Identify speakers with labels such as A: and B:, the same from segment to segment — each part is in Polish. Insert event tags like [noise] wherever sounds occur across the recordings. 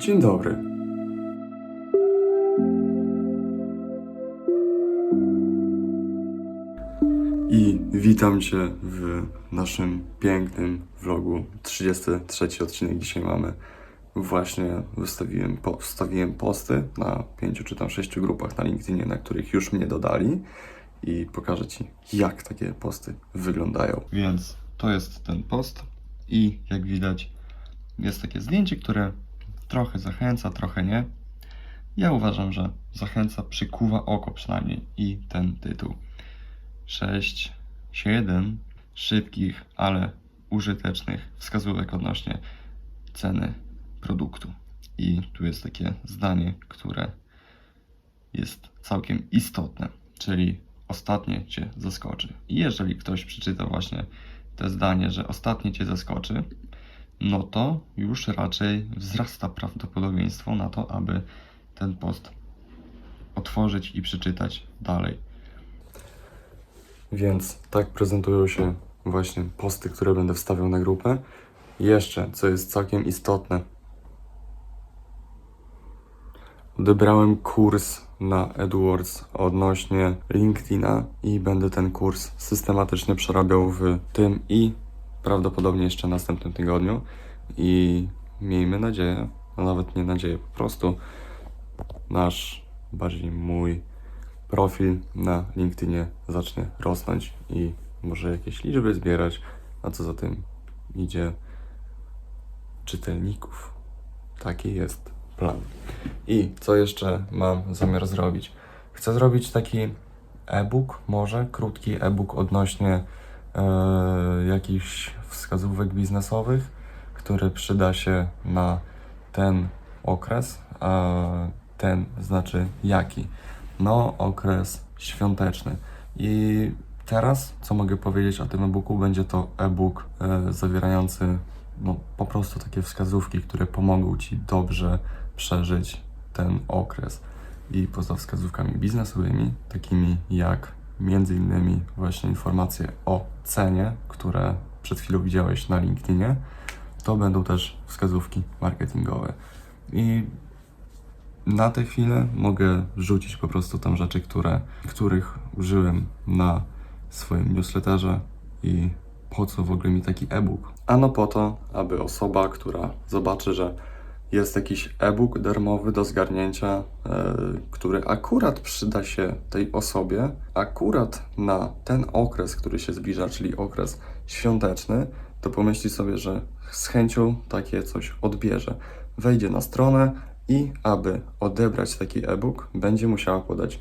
A: Dzień dobry. I witam Cię w naszym pięknym vlogu. 33 odcinek dzisiaj mamy. Właśnie wystawiłem, po, wstawiłem posty na pięciu czy tam sześciu grupach na LinkedInie, na których już mnie dodali i pokażę Ci, jak takie posty wyglądają. Więc to jest ten post i jak widać jest takie zdjęcie, które trochę zachęca, trochę nie. Ja uważam, że zachęca, przykuwa oko przynajmniej i ten tytuł. 6, 7 szybkich, ale użytecznych wskazówek odnośnie ceny produktu. I tu jest takie zdanie, które jest całkiem istotne, czyli ostatnie Cię zaskoczy. I jeżeli ktoś przeczyta właśnie te zdanie, że ostatnie Cię zaskoczy, no to już raczej wzrasta prawdopodobieństwo na to, aby ten post otworzyć i przeczytać dalej. Więc tak prezentują się właśnie posty, które będę wstawiał na grupę. Jeszcze, co jest całkiem istotne, odebrałem kurs na AdWords odnośnie LinkedIna i będę ten kurs systematycznie przerabiał w tym i prawdopodobnie jeszcze następnym tygodniu. I miejmy nadzieję, a nawet nie nadzieję, po prostu nasz, bardziej mój profil na LinkedInie zacznie rosnąć i może jakieś liczby zbierać, a co za tym idzie czytelników. Taki jest plan. I co jeszcze mam zamiar zrobić? Chcę zrobić taki e-book, może krótki e-book odnośnie e, jakichś wskazówek biznesowych, który przyda się na ten okres, a ten znaczy jaki? No, okres świąteczny. I teraz, co mogę powiedzieć o tym e-booku? Będzie to e-book e, zawierający no, po prostu takie wskazówki, które pomogą Ci dobrze przeżyć ten okres. I poza wskazówkami biznesowymi, takimi jak między innymi właśnie informacje o cenie, które przed chwilą widziałeś na LinkedInie, to będą też wskazówki marketingowe. I na tę chwilę mogę rzucić po prostu tam rzeczy, które, których użyłem na swoim newsletterze i po co w ogóle mi taki e-book? Ano po to, aby osoba, która zobaczy, że jest jakiś e-book darmowy do zgarnięcia, e, który akurat przyda się tej osobie, akurat na ten okres, który się zbliża, czyli okres świąteczny, to pomyśli sobie, że z chęcią takie coś odbierze. Wejdzie na stronę i aby odebrać taki e-book, będzie musiała podać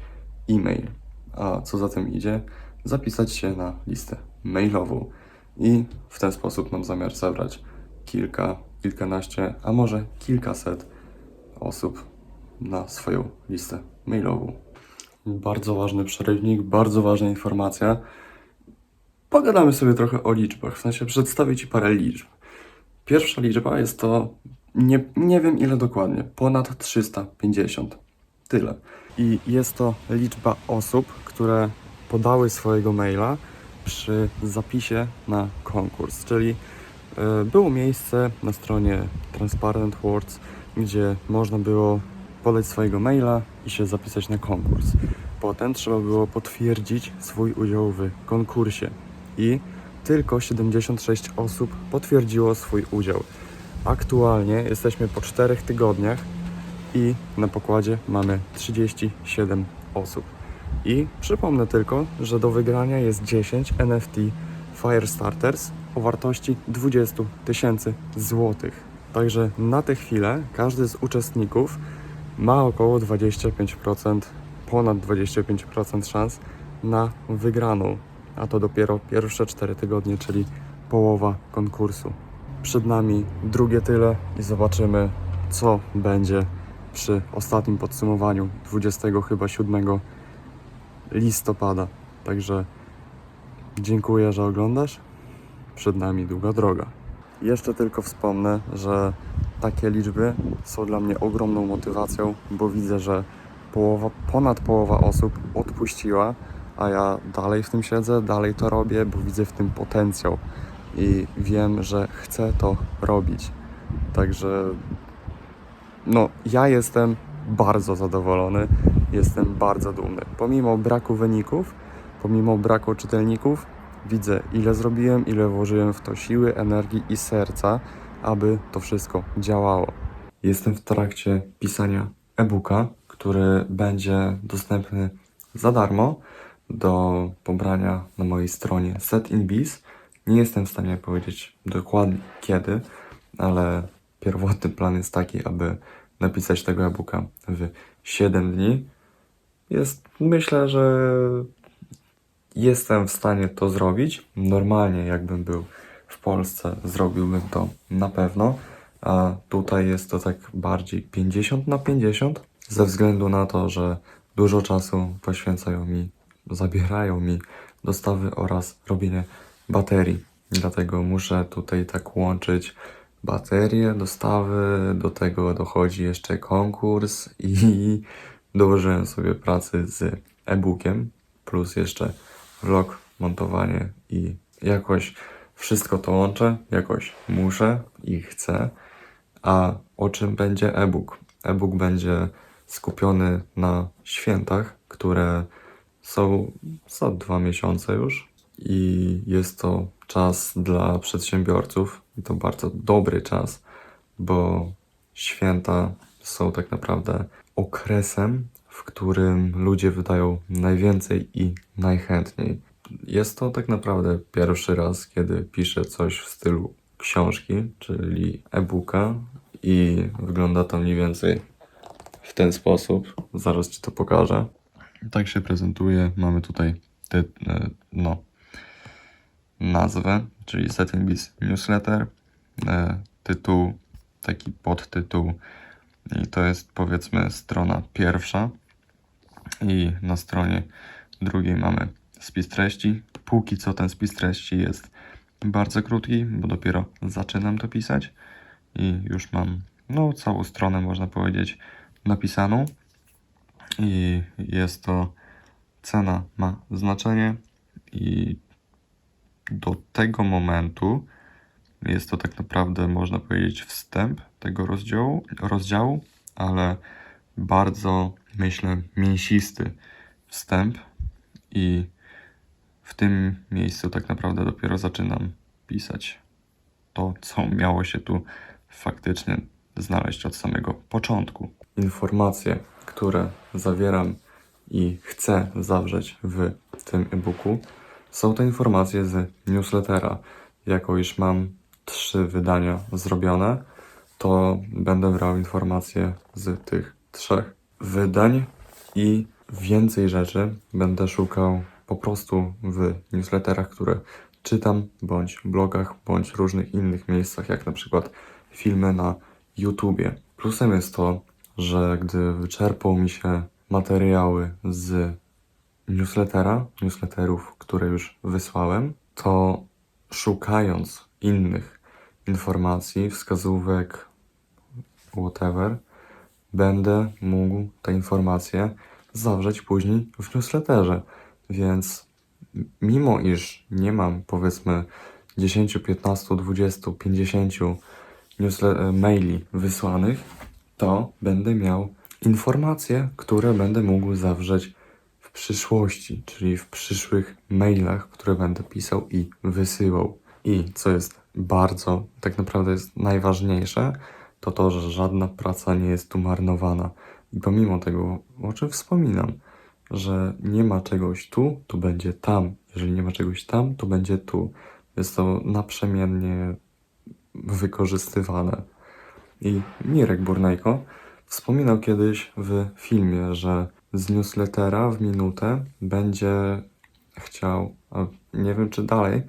A: e-mail. A co za tym idzie? Zapisać się na listę mailową. I w ten sposób mam zamiar zebrać kilka, kilkanaście, a może kilkaset osób na swoją listę mailową. Bardzo ważny przerywnik, bardzo ważna informacja. Pogadamy sobie trochę o liczbach, w sensie przedstawię Ci parę liczb. Pierwsza liczba jest to, nie, nie wiem ile dokładnie, ponad 350. Tyle. I jest to liczba osób, które podały swojego maila przy zapisie na konkurs, czyli było miejsce na stronie Transparent Words, gdzie można było podać swojego maila i się zapisać na konkurs. Potem trzeba było potwierdzić swój udział w konkursie i tylko 76 osób potwierdziło swój udział. Aktualnie jesteśmy po 4 tygodniach i na pokładzie mamy 37 osób. I przypomnę tylko, że do wygrania jest 10 NFT Firestarters o wartości 20 tysięcy złotych. Także na tę chwilę każdy z uczestników ma około 25%, ponad 25% szans na wygraną. A to dopiero pierwsze 4 tygodnie, czyli połowa konkursu. Przed nami drugie tyle i zobaczymy, co będzie przy ostatnim podsumowaniu 20 chyba 7 listopada. Także dziękuję, że oglądasz. Przed nami długa droga. Jeszcze tylko wspomnę, że takie liczby są dla mnie ogromną motywacją, bo widzę, że połowa, ponad połowa osób odpuściła, a ja dalej w tym siedzę, dalej to robię, bo widzę w tym potencjał i wiem, że chcę to robić. Także no, ja jestem bardzo zadowolony, jestem bardzo dumny. Pomimo braku wyników, pomimo braku czytelników, widzę ile zrobiłem, ile włożyłem w to siły, energii i serca, aby to wszystko działało. Jestem w trakcie pisania e-booka, który będzie dostępny za darmo do pobrania na mojej stronie SetInBiz. Nie jestem w stanie powiedzieć dokładnie kiedy, ale pierwotny plan jest taki, aby napisać tego e-booka w 7 dni. Jest, myślę, że jestem w stanie to zrobić. Normalnie, jakbym był w Polsce, zrobiłbym to na pewno. A tutaj jest to tak bardziej 50 na 50, ze względu na to, że dużo czasu poświęcają mi, zabierają mi dostawy oraz robienie baterii. Dlatego muszę tutaj tak łączyć baterie, dostawy, do tego dochodzi jeszcze konkurs i [laughs] dołożyłem sobie pracy z e-bookiem, plus jeszcze vlog, montowanie i jakoś wszystko to łączę, jakoś muszę i chcę. A o czym będzie e-book? E-book będzie skupiony na świętach, które są za dwa miesiące już i jest to czas dla przedsiębiorców i to bardzo dobry czas, bo święta są tak naprawdę okresem, w którym ludzie wydają najwięcej i najchętniej. Jest to tak naprawdę pierwszy raz, kiedy piszę coś w stylu książki, czyli e-booka i wygląda to mniej więcej w ten sposób. Zaraz Ci to pokażę. Tak się prezentuje. Mamy tutaj ty, e, no, nazwę, czyli Setting Biz Newsletter, e, tytuł, taki podtytuł i to jest powiedzmy strona pierwsza i na stronie drugiej mamy spis treści. Póki co ten spis treści jest bardzo krótki, bo dopiero zaczynam to pisać. I już mam no całą stronę można powiedzieć napisaną. I jest to cena ma znaczenie. I do tego momentu jest to tak naprawdę, można powiedzieć, wstęp tego rozdziału, rozdziału ale bardzo, myślę, mięsisty wstęp i w tym miejscu tak naprawdę dopiero zaczynam pisać to, co miało się tu faktycznie znaleźć od samego początku. Informacje, które zawieram i chcę zawrzeć w tym e-booku, są to informacje z newslettera. Jako iż mam trzy wydania zrobione, to będę brał informacje z tych trzech wydań i więcej rzeczy będę szukał po prostu w newsletterach, które czytam, bądź blogach, bądź różnych innych miejscach, jak na przykład filmy na YouTubie. Plusem jest to, że gdy wyczerpą mi się materiały z newslettera, newsletterów, które już wysłałem, to szukając innych informacji, wskazówek, whatever, będę mógł te informacje zawrzeć później w newsletterze. Więc mimo iż nie mam powiedzmy 10, 15, 20, 50 newsle- maili wysłanych, to będę miał informacje, które będę mógł zawrzeć w przyszłości, czyli w przyszłych mailach, które będę pisał i wysyłał. I co jest bardzo, tak naprawdę jest najważniejsze, to to, że żadna praca nie jest tu marnowana. I pomimo tego, o czym wspominam, że nie ma czegoś tu, to będzie tam. Jeżeli nie ma czegoś tam, to będzie tu. Jest to naprzemiennie wykorzystywane. I Mirek Burnejko wspominał kiedyś w filmie, że z newslettera w minutę będzie chciał, nie wiem czy dalej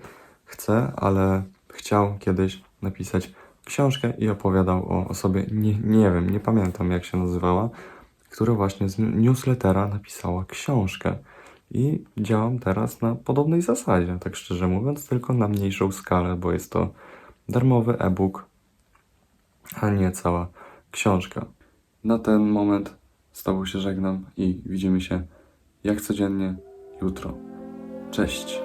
A: chce, ale chciał kiedyś napisać książkę i opowiadał o osobie, nie, nie wiem, nie pamiętam jak się nazywała, która właśnie z newslettera napisała książkę. I działam teraz na podobnej zasadzie, tak szczerze mówiąc, tylko na mniejszą skalę, bo jest to darmowy e-book, a nie cała książka. Na ten moment z Tobą się żegnam i widzimy się jak codziennie jutro. Cześć!